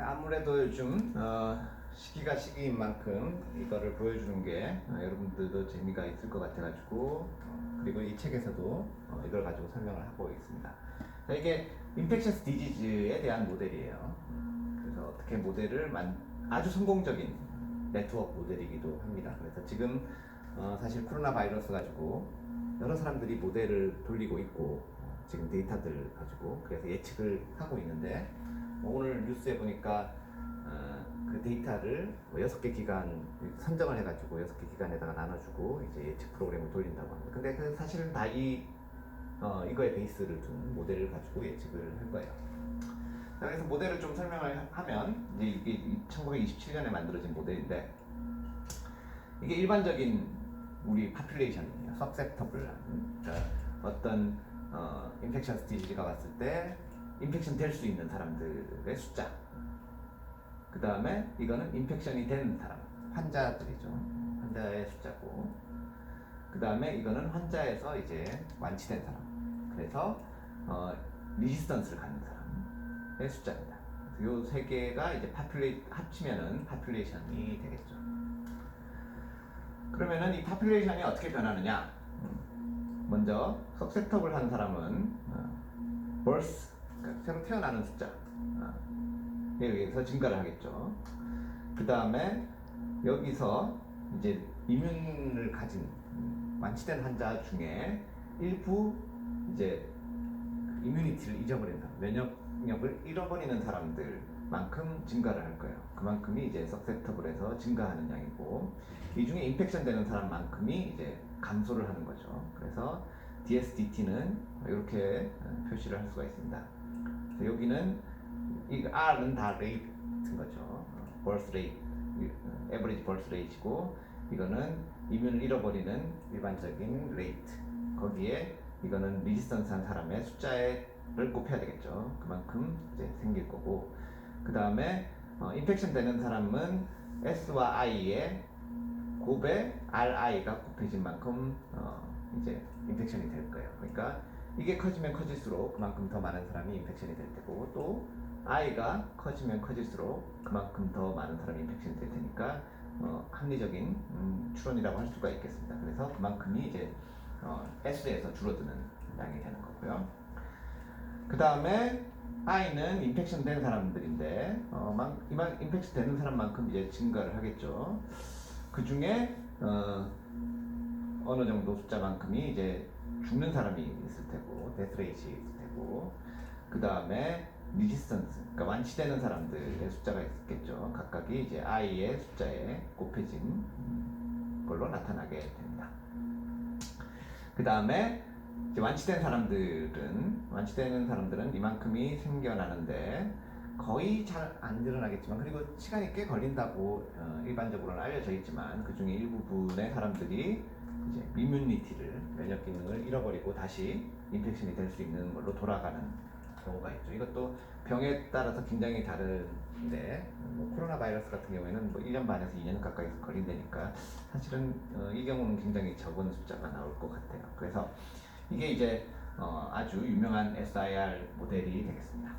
아무래도 요즘 어, 시기가 시기인 만큼 이거를 보여주는 게 어, 여러분들도 재미가 있을 것 같아가지고 어, 그리고 이 책에서도 어, 이걸 가지고 설명을 하고 있습니다. 자, 이게 인펙셔스 디지즈에 대한 모델이에요. 그래서 어떻게 모델을 만, 아주 성공적인 네트워크 모델이기도 합니다. 그래서 지금 어, 사실 코로나 바이러스 가지고 여러 사람들이 모델을 돌리고 있고 어, 지금 데이터들 가지고 그래서 예측을 하고 있는데 뭐 오늘 뉴스에 보니까 어, 그 데이터를 뭐 여섯 개 기간 선정을 해가지고 여섯 개 기간에다가 나눠주고 이제 예측 프로그램을 돌린다고 합니다. 근데 그 사실은 다 이 어, 이거에 베이스를 둔 모델을 가지고 예측을 할 거예요. 자, 그래서 모델을 좀 설명을 하면 이제 이게 1927년에 만들어진 모델인데 이게 일반적인 우리 파퓰레이션이에요. 서섹터블한 그러니까 어떤 어, 인펙션 스티지가 왔을 때 인펙션 될 수 있는 사람들의 숫자. 그 다음에 이거는 인펙션이 된 사람, 환자들이죠. 환자의 숫자고. 그 다음에 이거는 환자에서 이제 완치된 사람. 그래서 어, 리지스턴스를 갖는 사람의 숫자입니다. 이세 개가 이제 파퓰레 합치면은 파퓰레이션이 되겠죠. 그러면은 이 파퓰레이션이 어떻게 변하느냐? 음, 먼저 석세터블 한 사람은 어, birth, 새로 태어나는 숫자 어, 에 의해서 증가를 하겠죠. 그 다음에 여기서 이제 이뮨을 가진 음, 완치된 환자 중에 일부 이제 이뮤니티를 잊어버린 사람, 면역력을 잃어버리는 사람들만큼 증가를 할 거예요. 그만큼이 이제 석세터블에서 증가하는 양이고 이 중에 인펙션 되는 사람만큼이 이제 감소를 하는 거죠. 그래서 DSDT는 이렇게 어, 표시를 할 수가 있습니다. 그래서 여기는 이 R은 다 레이트인 거죠. 어, birth rate, 어, birth rate이고 이거는 이뮨을 잃어버리는 일반적인 레이트. 거기에 이거는 리지스턴스한 사람의 숫자를 곱해야 되겠죠. 그만큼 이제 생길 거고 그 다음에 어, 인펙션 되는 사람은 S와 I의 곱에 RI가 곱해진 만큼 어, 이제 인펙션이 될 거예요. 그러니까 이게 커지면 커질수록 그만큼 더 많은 사람이 인펙션이 될 테고 또 I가 커지면 커질수록 그만큼 더 많은 사람이 인펙션이 될 테니까 어, 합리적인 음, 추론이라고 할 수가 있겠습니다. 그래서 그만큼이 이제 어, S에서 줄어드는 양이 되는 거고요. 그 다음에 I는 인펙션 된 사람들인데 어, 만, 이만 인펙션 되는 사람만큼 이제 증가를 하겠죠. 그 중에 어, 어느 정도 숫자만큼이 이제 죽는 사람이 있을 테고 데스레이시 있을 테고 그 다음에 리지스턴스 그러니까 완치되는 사람들의 숫자가 있겠죠. 각각이 이제 I의 숫자에 곱해진 걸로 나타나게 됩니다. 그 다음에 완치된 사람들은 완치되는 사람들은 이만큼이 생겨나는데 거의 잘 안 드러나겠지만 그리고 시간이 꽤 걸린다고 어, 일반적으로는 알려져 있지만 그 중에 일부분의 사람들이 이제 이뮤니티를 면역 기능을 잃어버리고 다시 인펙션이 될 수 있는 걸로 돌아가는 경우가 있죠. 이것도 병에 따라서 굉장히 다른데 뭐 코로나 바이러스 같은 경우에는 뭐 1년 반에서 2년 가까이 걸린다니까 사실은 어, 이 경우는 굉장히 적은 숫자가 나올 것 같아요. 그래서 이게 이제 어, 아주 유명한 SIR 모델이 되겠습니다.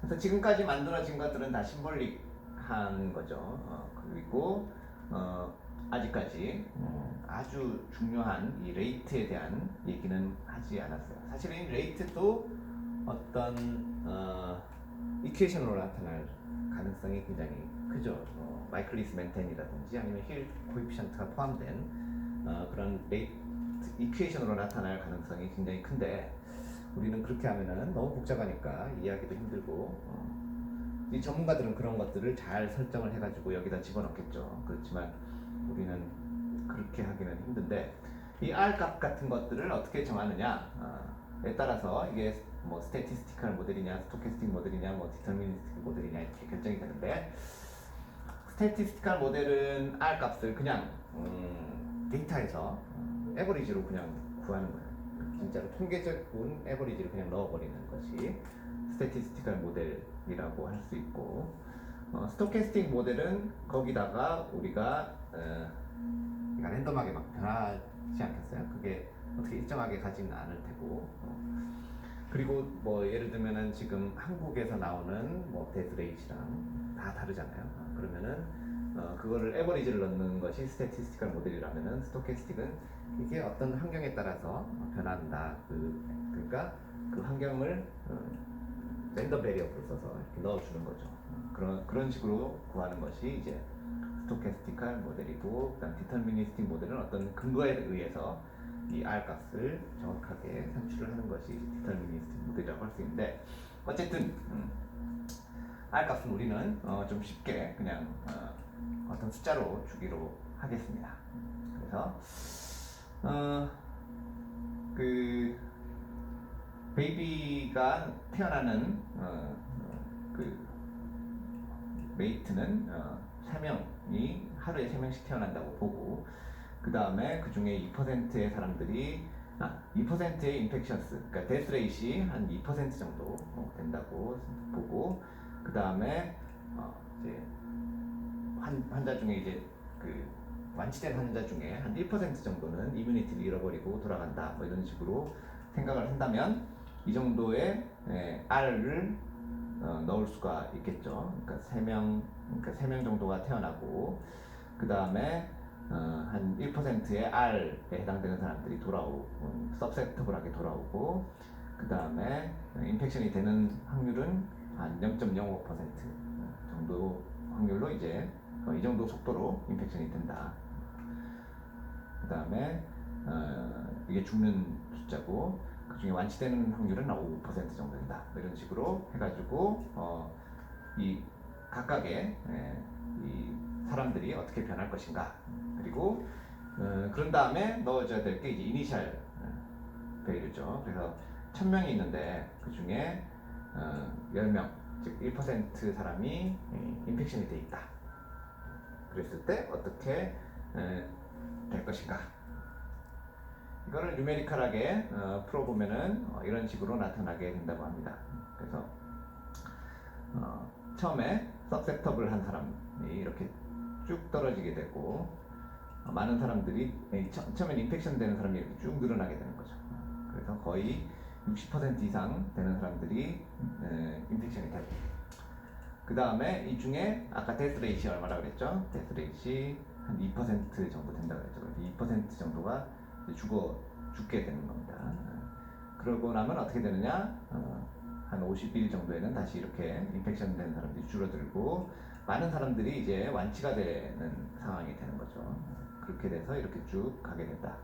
그래서 지금까지 만들어진 것들은 다 심볼릭한 거죠. 어, 그리고 어, 아직까지 어, 아주 중요한 이 레이트에 대한 얘기는 하지 않았어요. 사실은 이 레이트도 어떤 어, 이퀘이션으로 나타날 가능성이 굉장히 크죠. 어, 마이클리스 멘텐이라든지 아니면 힐 코이피션트가 포함된 어, 그런 레이트 이퀘이션으로 나타날 가능성이 굉장히 큰데 우리는 그렇게 하면은 너무 복잡하니까 이해하기도 힘들고 어, 이 전문가들은 그런 것들을 잘 설정을 해가지고 여기다 집어넣겠죠. 그렇지만 우리는 그렇게 하기는 힘든데 이 R 값 같은 것들을 어떻게 정하느냐에 따라서 이게 뭐 스태티스티컬 모델이냐, 스토캐스틱 모델이냐, 뭐 디터미니스틱 모델이냐 이렇게 결정이 되는데 스태티스티컬 모델은 R 값을 그냥 음, 데이터에서 에버리지로 그냥 구하는 거예요. 진짜로 통계적인 에버리지를 그냥 넣어버리는 것이 스태티스티컬 모델이라고 할 수 있고 어, 스토캐스틱 모델은 거기다가 우리가 어, 그러니까 랜덤하게 막 변하지 않겠어요? 그게 어떻게 일정하게 가지는 않을 테고 어, 그리고 뭐 예를 들면은 지금 한국에서 나오는 뭐 데스레이시랑 다 다르잖아요. 어, 그러면은 어, 그거를 에버리지를 넣는 것이 스태티스티컬 모델이라면은 스토캐스틱은 이게 어떤 환경에 따라서 어, 변한다. 그 그러니까 그 환경을 어, 랜덤 베리어블을 써서 이렇게 넣어주는 거죠. 어, 그런 그런 식으로 구하는 것이 이제 스토캐스티컬 모델이고 그다음 디터미니스틱 모델은 어떤 근거에 의해서 이 R 값을 정확하게 산출을 하는 것이 디터미니스틱 모델이라고 할 수 있는데 어쨌든 음, R 값은 우리는 어, 좀 쉽게 그냥 어, 어떤 숫자로 주기로 하겠습니다. 그래서 어, 그 베이비가 태어나는 어, 어, 그 메이트는 어, 3명이 하루에 3명씩 태어난다고 보고 그 다음에 그 중에 2%의 사람들이 아, 2%의 인펙션스, 그러니까 데스 레이시 한 2% 정도 어, 된다고 보고 그 다음에 어, 이제 환, 환자 중에 이제 그 완치된 환자 중에 한 1% 정도는 이뮤니티를 잃어버리고 돌아간다 뭐 이런 식으로 생각을 한다면 이 정도의 예, R을 어, 넣을 수가 있겠죠. 그러니까 3명, 그러니까 3명 정도가 태어나고 그 다음에 어, 한 1%의 R에 해당되는 사람들이 돌아오고 서브섹터블하게 돌아오고 그 다음에 인펙션이 되는 확률은 한 0.05% 정도 확률로 이제 어, 이 정도 속도로 인펙션이 된다. 그 다음에 어, 이게 죽는 숫자고 그 중에 완치되는 확률은 한5% 정도 된다. 뭐 이런 식으로 해가지고 어, 이 각각의 예, 이 사람들이 어떻게 변할 것인가 그리고 어, 그런 다음에 넣어줘야 될 게 이제 이니셜 베일이죠. 그래서 1000명이 있는데 그 중에 어, 10명 즉 1% 사람이 예, 인펙션이 돼 있다. 그랬을 때 어떻게 에, 될 것인가? 이거를 뉴메리컬하게 어, 풀어보면은 어, 이런 식으로 나타나게 된다고 합니다. 그래서 어, 처음에 서섹터블 한 사람이 이렇게 쭉 떨어지게 되고 어, 많은 사람들이 에, 처, 처음엔 인펙션 되는 사람이 이렇게 쭉 늘어나게 되는 거죠. 그래서 거의 60% 이상 되는 사람들이 에, 인펙션이 되고 그 다음에 이 중에 아까 데스 레이시 얼마나 그랬죠? 데스 레이시 한 2% 정도 된다고 그랬죠. 그래서 2% 정도가 죽어 죽게 되는 겁니다. 그러고 나면 어떻게 되느냐? 어, 한 50일 정도에는 다시 이렇게 인펙션 된 사람들이 줄어들고 많은 사람들이 이제 완치가 되는 상황이 되는 거죠. 그렇게 돼서 이렇게 쭉 가게 된다.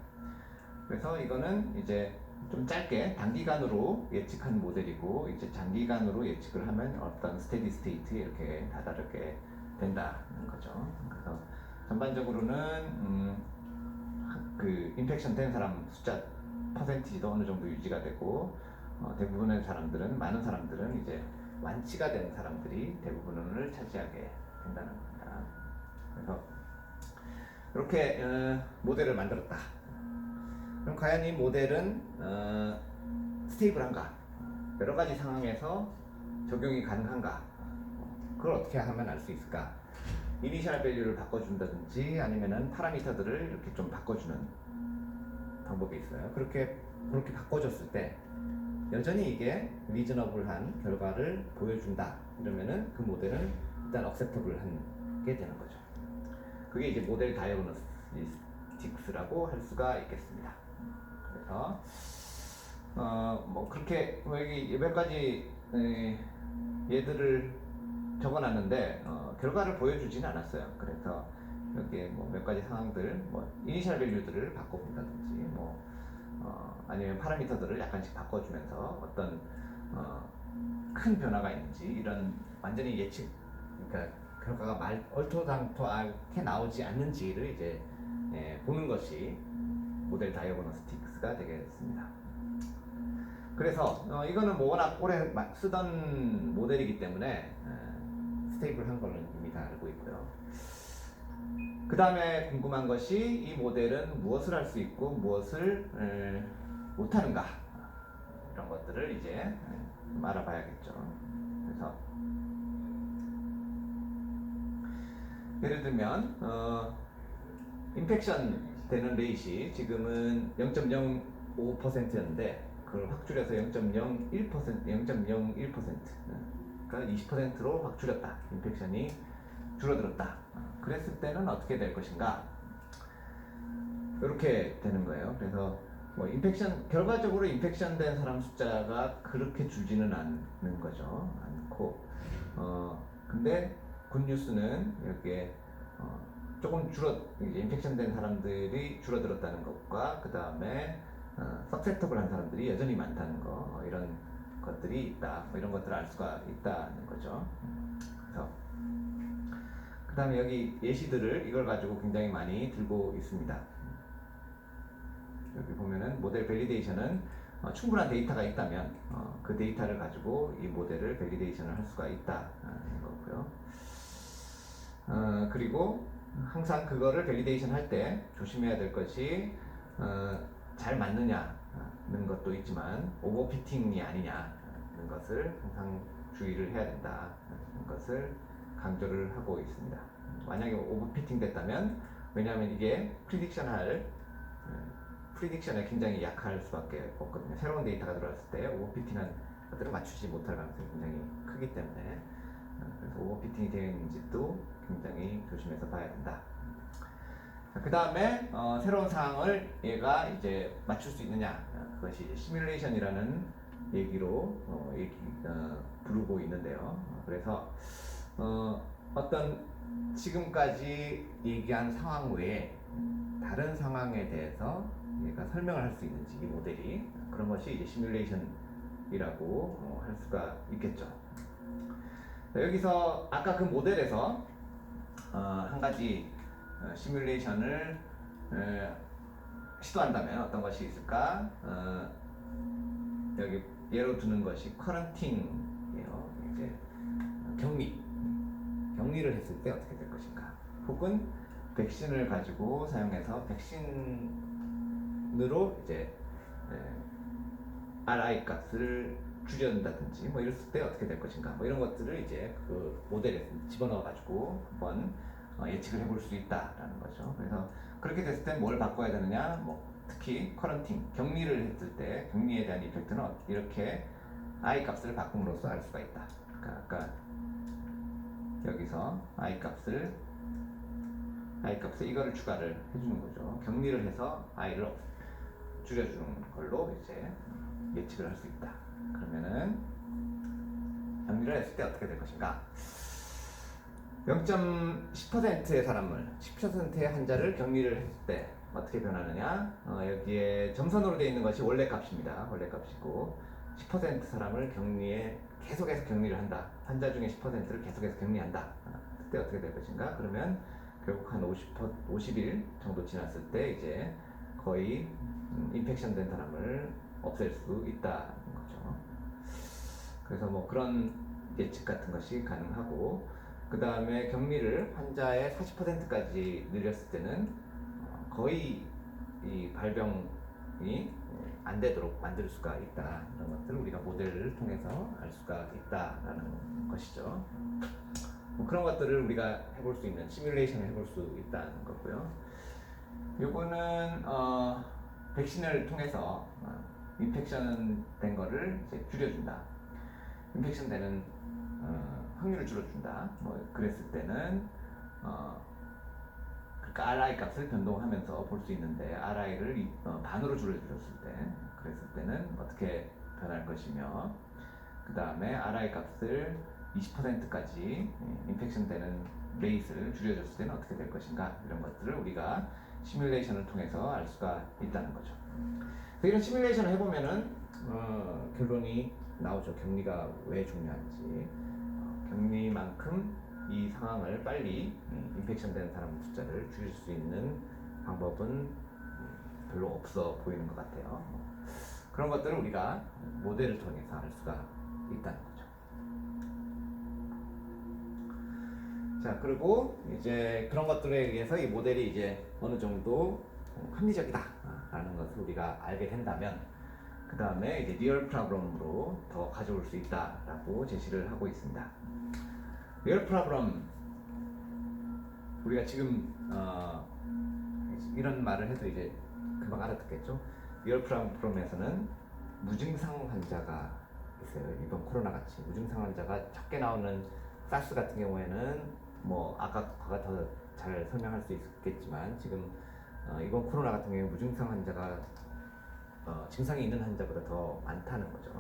그래서 이거는 이제 좀 짧게 단기간으로 예측한 모델이고 이제 장기간으로 예측을 하면 어떤 스테디 스테이트 이렇게 다다르게 된다는 거죠. 그래서 전반적으로는 음, 그 인펙션 된 사람 숫자 퍼센티지도 어느 정도 유지가 되고 어, 대부분의 사람들은 많은 사람들은 이제 완치가 된 사람들이 대부분을 차지하게 된다는 겁니다. 그래서 이렇게 어, 모델을 만들었다. 그럼 과연 이 모델은 어, 스테이블한가? 여러 가지 상황에서 적용이 가능한가? 그걸 어떻게 하면 알 수 있을까? 이니셜 밸류를 바꿔준다든지 아니면은 파라미터들을 이렇게 좀 바꿔주는 방법이 있어요. 그렇게 그렇게 바꿔줬을 때 여전히 이게 리저너블한 결과를 보여준다. 이러면은 그 모델은 일단 억셉터블한 게 되는 거죠. 그게 이제 모델 다이어그노스틱스라고 할 수가 있겠습니다. 그래서 어뭐 그렇게 뭐 여기 몇 가지 에, 얘들을 적어놨는데 어, 결과를 보여주지는 않았어요. 그래서 여기에 뭐 몇 가지 상황들, 뭐 이니셜 밸류들을 바꿔본다든지, 뭐 어, 아니면 파라미터들을 약간씩 바꿔주면서 어떤 어, 큰 변화가 있는지 이런 완전히 예측, 그러니까 결과가 말 얼토당토하게 나오지 않는지를 이제 예, 보는 것이 모델 다이어그노스틱스가 되겠습니다. 그래서 어, 이거는 뭐 워낙 오래 마- 쓰던 모델이기 때문에 에, 스테이블한 거는 이미 다 알고 있고요. 그 다음에 궁금한 것이 이 모델은 무엇을 할 수 있고 무엇을 에, 못하는가 이런 것들을 이제 알아봐야겠죠. 그래서 예를 들면 어, 인펙션 되는 레이시 지금은 0.05%였는데 그걸 확 줄여서 0.01% 0.01% 그러니까 20%로 확 줄였다. 인펙션이 줄어들었다. 어, 그랬을 때는 어떻게 될 것인가? 이렇게 되는 거예요. 그래서 뭐 인펙션 결과적으로 인펙션 된 사람 숫자가 그렇게 줄지는 않는 거죠. 않고 어 근데 굿뉴스는 이렇게 어, 조금 줄어 이제 인펙션 된 사람들이 줄어들었다는 것과 그 다음에 어, 석세터블 한 사람들이 여전히 많다는 거 어, 이런 것들이 있다. 뭐 이런 것들을 알 수가 있다는 거죠. 그래서 그 다음에 여기 예시들을 이걸 가지고 굉장히 많이 들고 있습니다. 여기 보면은 모델 밸리데이션은 어, 충분한 데이터가 있다면 어, 그 데이터를 가지고 이 모델을 밸리데이션을 할 수가 있다는 거고요. 어, 그리고 항상 그거를 밸리데이션 할 때 조심해야 될 것이 어, 잘 맞느냐는 것도 있지만 오버피팅이 아니냐는 것을 항상 주의를 해야 된다는 것을 강조를 하고 있습니다. 만약에 오버피팅 됐다면 왜냐하면 이게 프리딕션 할 프리딕션에 굉장히 약할 수밖에 없거든요. 새로운 데이터가 들어왔을 때 오버피팅한 것들을 맞추지 못할 가능성이 굉장히 크기 때문에 어, 그래서 오버피팅이 되어 있는지도 굉장히 조심해서 봐야 된다. 그 다음에 어, 새로운 상황을 얘가 이제 맞출 수 있느냐 어, 그것이 시뮬레이션이라는 얘기로 어, 얘기, 어, 부르고 있는데요. 어, 그래서 어, 어떤 지금까지 얘기한 상황 외에 다른 상황에 대해서 얘가 설명을 할 수 있는지 이 모델이 그런 것이 이제 시뮬레이션이라고 어, 할 수가 있겠죠. 자, 여기서 아까 그 모델에서 어, 한 가지 어, 시뮬레이션을 에, 시도한다면 어떤 것이 있을까? 어, 여기 예로 두는 것이 커런팅이에요. 이제 격리, 격리를 했을 때 어떻게 될 것인가? 혹은 백신을 가지고 사용해서 백신으로 이제 에, RI 값을 줄여준다든지 뭐 이랬을 때 어떻게 될 것인가 뭐 이런 것들을 이제 그 모델에 집어넣어 가지고 한번 어, 예측을 해볼 수 있다라는 거죠. 그래서 그렇게 됐을 때 뭘 바꿔야 되느냐 뭐 특히 커런팅 격리를 했을 때 격리에 대한 이펙트는 어- 이렇게 I 값을 바꿈으로써 알 수가 있다. 그러니까 아까 여기서 I 값을 I 값에 이거를 추가를 해주는 거죠. 격리를 해서 I를 줄여주는 걸로 이제 예측을 할 수 있다. 그러면은 격리를 했을 때 어떻게 될 것인가? 0.10%의 사람을 10%의 환자를 격리를 했을 때 어떻게 변하느냐? 어, 여기에 점선으로 되어 있는 것이 원래 값입니다. 원래 값이고 10% 사람을 격리에 계속해서 격리를 한다. 환자 중에 10%를 계속해서 격리한다. 어, 그때 어떻게 될 것인가? 그러면 결국 한 50, 50일 정도 지났을 때 이제 거의 음, 인펙션 된 사람을 없앨 수 있다는 거죠. 그래서 뭐 그런 예측 같은 것이 가능하고 그 다음에 격리를 환자의 40%까지 늘렸을 때는 어, 거의 이 발병이 안 되도록 만들 수가 있다 이런 것들을 우리가 모델을 통해서 알 수가 있다라는 것이죠. 뭐 그런 것들을 우리가 해볼 수 있는 시뮬레이션을 해볼 수 있다는 거고요. 요거는 어, 백신을 통해서 어, 인펙션 된 거를 이제 줄여준다. 인펙션 되는 어, 확률을 줄여준다. 뭐 그랬을 때는 어, RI 값을 변동하면서 볼 수 있는데 RI를 이- 어, 반으로 줄여줬을 때 그랬을 때는 어떻게 변할 것이며 그 다음에 RI 값을 20%까지 인펙션 되는 레이스를 줄여줬을 때는 어떻게 될 것인가 이런 것들을 우리가 시뮬레이션을 통해서 알 수가 있다는 거죠. 그래서 이런 시뮬레이션을 해보면은 어, 결론이 나오죠. 격리가 왜 중요한지 어, 격리만큼 이 상황을 빨리 음, 인펙션 된 사람 숫자를 줄일 수 있는 방법은 음, 별로 없어 보이는 것 같아요. 그런 것들을 우리가 모델을 통해서 알 수가 있다는 거죠. 자, 그리고 이제 그런 것들에 의해서 이 모델이 이제 어느 정도 합리적이다라는 것을 우리가 알게 된다면 그 다음에 이제 리얼 프로그램으로 더 가져올 수 있다라고 제시를 하고 있습니다. 리얼 프로그램 우리가 지금 어, 이런 말을 해도 이제 금방 알아듣겠죠. 리얼 프로그램에서는 무증상 환자가 있어요. 이번 코로나 같이 무증상 환자가 적게 나오는 사스 같은 경우에는 뭐 아까 과가 더 잘 설명할 수 있겠지만 지금 어, 이번 코로나 같은 경우에 무증상 환자가 어, 증상이 있는 환자보다 더 많다는 거죠.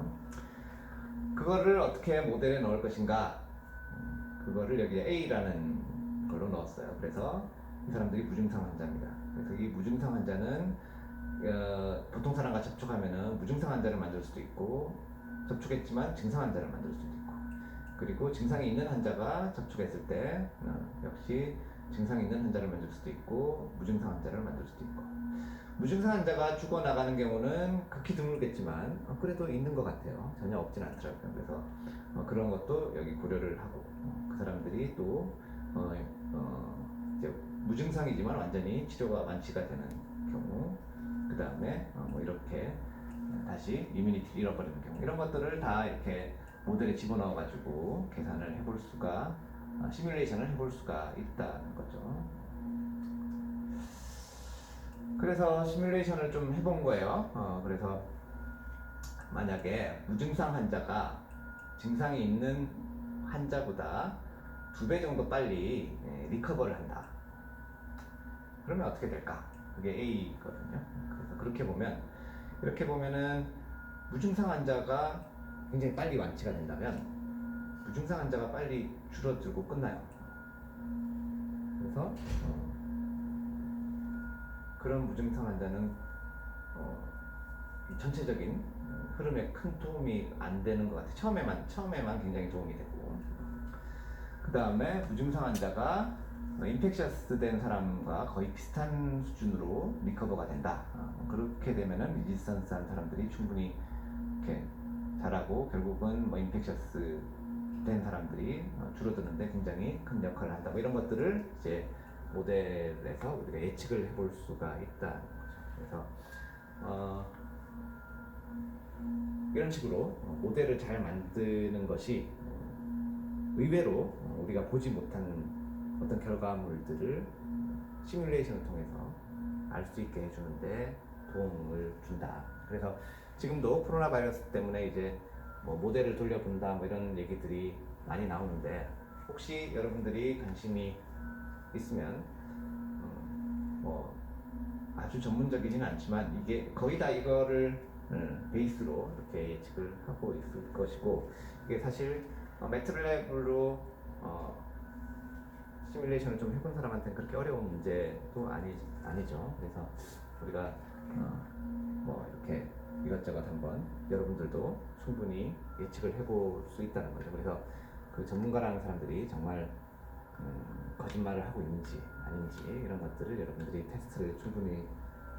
그거를 어떻게 모델에 넣을 것인가? 음, 그거를 여기에 A라는 걸로 넣었어요. 그래서 이 사람들이 무증상 환자입니다. 그래서 이 무증상 환자는 어, 보통 사람과 접촉하면은 무증상 환자를 만들 수도 있고 접촉했지만 증상 환자를 만들 수도 있고 그리고 증상이 있는 환자가 접촉했을 때 어, 역시 증상이 있는 환자를 만들 수도 있고 무증상 환자를 만들 수도 있고 무증상 환자가 죽어 나가는 경우는 극히 드물겠지만 어, 그래도 있는 것 같아요. 전혀 없진 않더라고요. 그래서 어, 그런 것도 여기 고려를 하고 어, 그 사람들이 또 어, 어, 이제 무증상이지만 완전히 치료가 완치가 되는 경우 그 다음에 어, 뭐 이렇게 다시 이뮤니티를 잃어버리는 경우 이런 것들을 다 이렇게 모델에 집어넣어 가지고 계산을 해볼 수가 어, 시뮬레이션을 해볼 수가 있다는 거죠. 그래서 시뮬레이션을 좀 해본 거예요. 어, 그래서 만약에 무증상 환자가 증상이 있는 환자보다 두 배 정도 빨리 예, 리커버를 한다. 그러면 어떻게 될까? 그게 A거든요. 그래서 그렇게 보면 이렇게 보면은 무증상 환자가 굉장히 빨리 완치가 된다면 무증상 환자가 빨리 줄어들고 끝나요. 그래서 어, 그런 무증상 환자는 어, 이 전체적인 흐름에 큰 도움이 안 되는 것 같아요. 처음에만 처음에만 굉장히 도움이 되고 그 다음에 무증상 환자가 어, 인펙셔스 된 사람과 거의 비슷한 수준으로 리커버가 된다. 어, 그렇게 되면은 리지스턴스한 사람들이 충분히 이렇게 잘하고 결국은 뭐 인펙셔스 된 사람들이 어, 줄어드는데 굉장히 큰 역할을 한다. 뭐 이런 것들을 이제 모델에서 우리가 예측을 해볼 수가 거죠. 그래서 어, 이런 식으로 어, 모델을 잘 만드는 것이 어, 의외로 어, 우리가 보지 못한 어떤 결과물들을 시뮬레이션을 통해서 알 수 있게 해주는데 도움을 준다. 그래서 지금도 코로나 바이러스 때문에 이제 뭐 모델을 돌려본다 뭐 이런 얘기들이 많이 나오는데 혹시 여러분들이 관심이 있으면 음, 뭐 아주 전문적이지는 않지만 이게 거의 다 이거를 음, 베이스로 이렇게 예측을 하고 있을 것이고 이게 사실 어, 매트랩으로 어, 시뮬레이션을 좀 해본 사람한테는 그렇게 어려운 문제도 아니, 아니죠. 그래서 우리가 어, 뭐 이렇게 이것저것 한번 여러분들도 충분히 예측을 해볼 수 있다는 거죠. 그래서 그 전문가라는 사람들이 정말 음, 거짓말을 하고 있는지 아닌지 이런 것들을 여러분들이 테스트를 충분히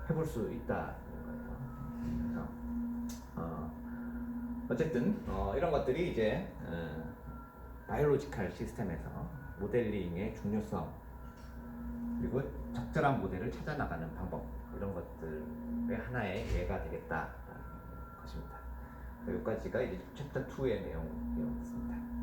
해볼 수 있다는 거예요. 어, 어쨌든 어, 이런 것들이 이제 어, 바이올로지컬 시스템에서 모델링의 중요성 그리고 적절한 모델을 찾아 나가는 방법 이런 것들의 하나의 예가 되겠다라는 것입니다. 여기까지가 이제 챕터 2의 내용이었습니다.